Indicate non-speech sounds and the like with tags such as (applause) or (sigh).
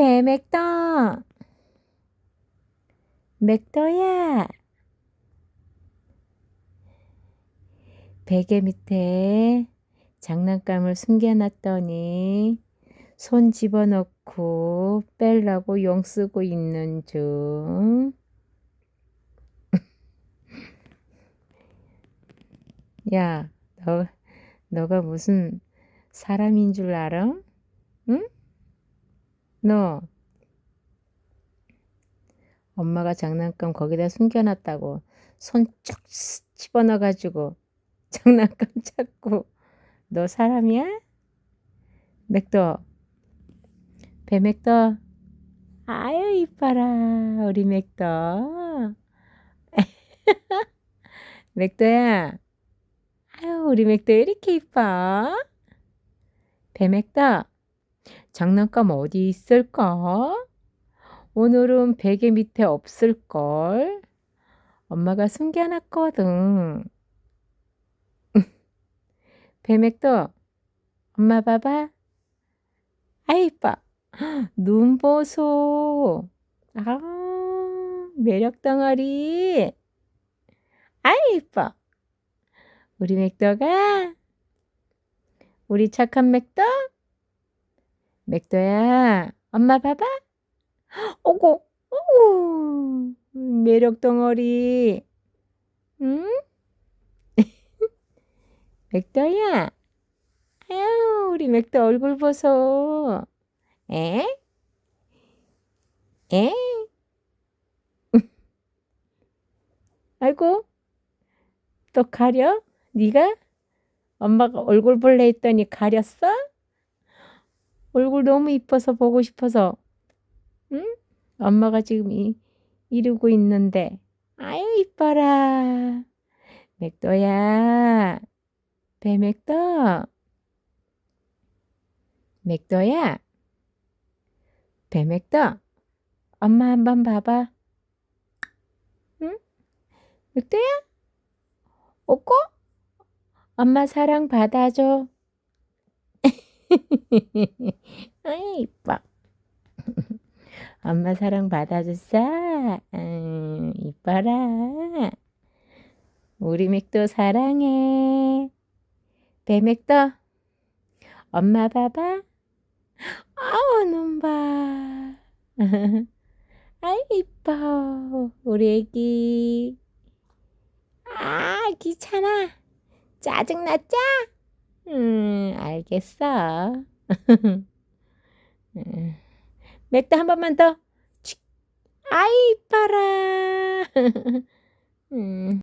배 맥더 맥더야 베개 밑에 장난감을 숨겨놨더니 손 집어넣고 뺄라고 용 쓰고 있는 중. (laughs) 야, 너, 너가 무슨 사람인 줄 알아? 응? 너, 엄마가 장난감 거기다 숨겨놨다고 손쭉 집어넣어가지고 (laughs) 장난감 찾고 너 사람이야? 맥도 배맥도 아유 이뻐라 우리 맥도 (laughs) 맥도야 아유 우리 맥도 이렇게 이뻐? 배맥도 장난감 어디 있을까? 오늘은 베개 밑에 없을걸? 엄마가 숨겨놨거든. (laughs) 배맥도 엄마 봐봐. 아 이뻐. (gasps) 눈 보소. 아 매력 덩어리. 아 이뻐. 우리 맥도가 우리 착한 맥도 맥도야 엄마 봐봐. 오고 오고 매력 덩어리. 응? (laughs) 맥도야. 아유, 우리 맥도 얼굴 보소. 에? 에? (laughs) 아이고, 또 가려? 네가? 엄마가 얼굴 볼래 했더니 가렸어? 얼굴 너무 이뻐서 보고 싶어서. 응? 엄마가 지금 이, 이러고 있는데. 아유, 이뻐라. 맥도야. 배맥도. 맥도야. 배맥도. 엄마 한번 봐봐. 응? 맥도야? 오고? 엄마 사랑 받아줘. (laughs) 아이, 이뻐. (laughs) 엄마 사랑 받아줬어? 음, 이뻐라. 우리 맥도 사랑해. 배맥도 엄마 봐봐. 아우 눈 봐. (laughs) 아이 이뻐 우리 애기. 아 귀찮아. 짜증났자? 음 알겠어. (laughs) 맥도 한 번만 더. 아이 이뻐라. (laughs) 음.